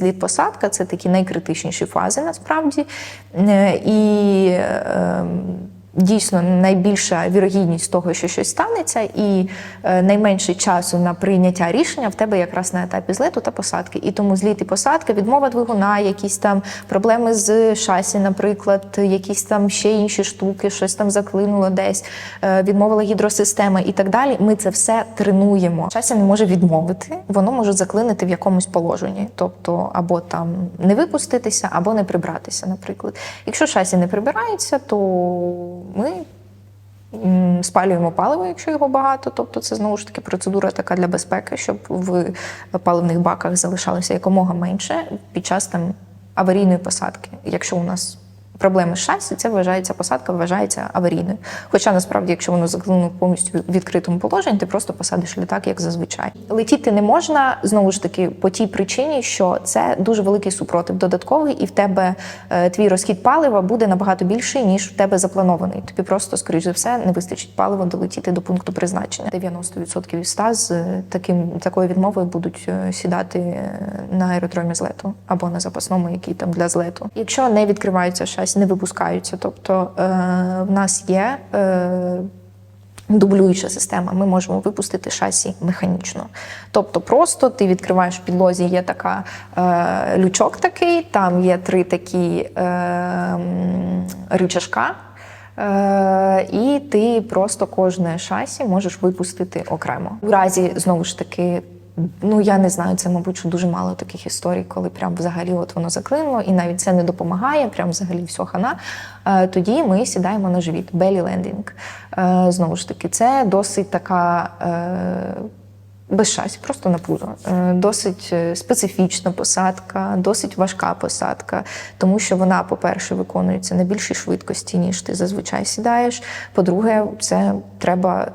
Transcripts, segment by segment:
Зліт посадка це такі найкритичніші фази насправді. Е, І е, дійсно найбільша вірогідність того, що щось станеться, і е, найменше часу на прийняття рішення в тебе якраз на етапі злету та посадки. І тому зліт і посадка, відмова двигуна, якісь там проблеми з шасі, наприклад, якісь там ще інші штуки, щось там заклинуло десь, е, відмовила гідросистема і так далі. Ми це все тренуємо. Шасі не може відмовити, воно може заклинити в якомусь положенні, тобто або там не випуститися, або не прибратися, наприклад. Якщо шасі не прибирається, то ми спалюємо паливо, якщо його багато. Тобто це знову ж таки процедура така для безпеки, щоб в паливних баках залишалося якомога менше під час там аварійної посадки. Якщо у нас проблеми з шасі, це вважається посадка, вважається аварійною. Хоча насправді, якщо воно заклинуло в повністю відкритому положенні, ти просто посадиш літак, як зазвичай. Летіти не можна знову ж таки по тій причині, що це дуже великий супротив додатковий, і в тебе е, твій розхід палива буде набагато більший, ніж в тебе запланований. Тобі просто, скоріш за все, не вистачить палива долетіти до пункту призначення. 90% із 100 з е, таким такою відмовою будуть е, сідати на аеродромі злету або на запасному, який там для злету. Якщо не відкриваються шасі, не випускаються, тобто е, в нас є. Е, Дублююча система, ми можемо випустити шасі механічно. Тобто, просто ти відкриваєш в підлозі, є така е, лючок такий, там є три такі е, м, е, і ти просто кожне шасі можеш випустити окремо. У разі знову ж таки. Ну, я не знаю, це, мабуть, дуже мало таких історій, коли прям взагалі от воно заклинуло, і навіть це не допомагає, прям взагалі все хана. Е, Тоді ми сідаємо на живіт, landing. Е, Знову ж таки, це досить така. е, Без шасі, просто на пузо. Е, Досить специфічна посадка, досить важка посадка, тому що вона, по-перше, виконується на більшій швидкості, ніж ти зазвичай сідаєш. По-друге, це треба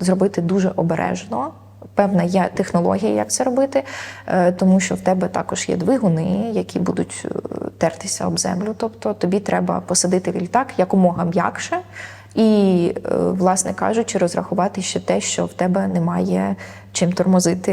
зробити дуже обережно. Певна є технологія, як це робити, е, тому що в тебе також є двигуни, які будуть е, тертися об землю. Тобто тобі треба посадити літак якомога м'якше, і, е, власне кажучи, розрахувати ще те, що в тебе немає чим тормозити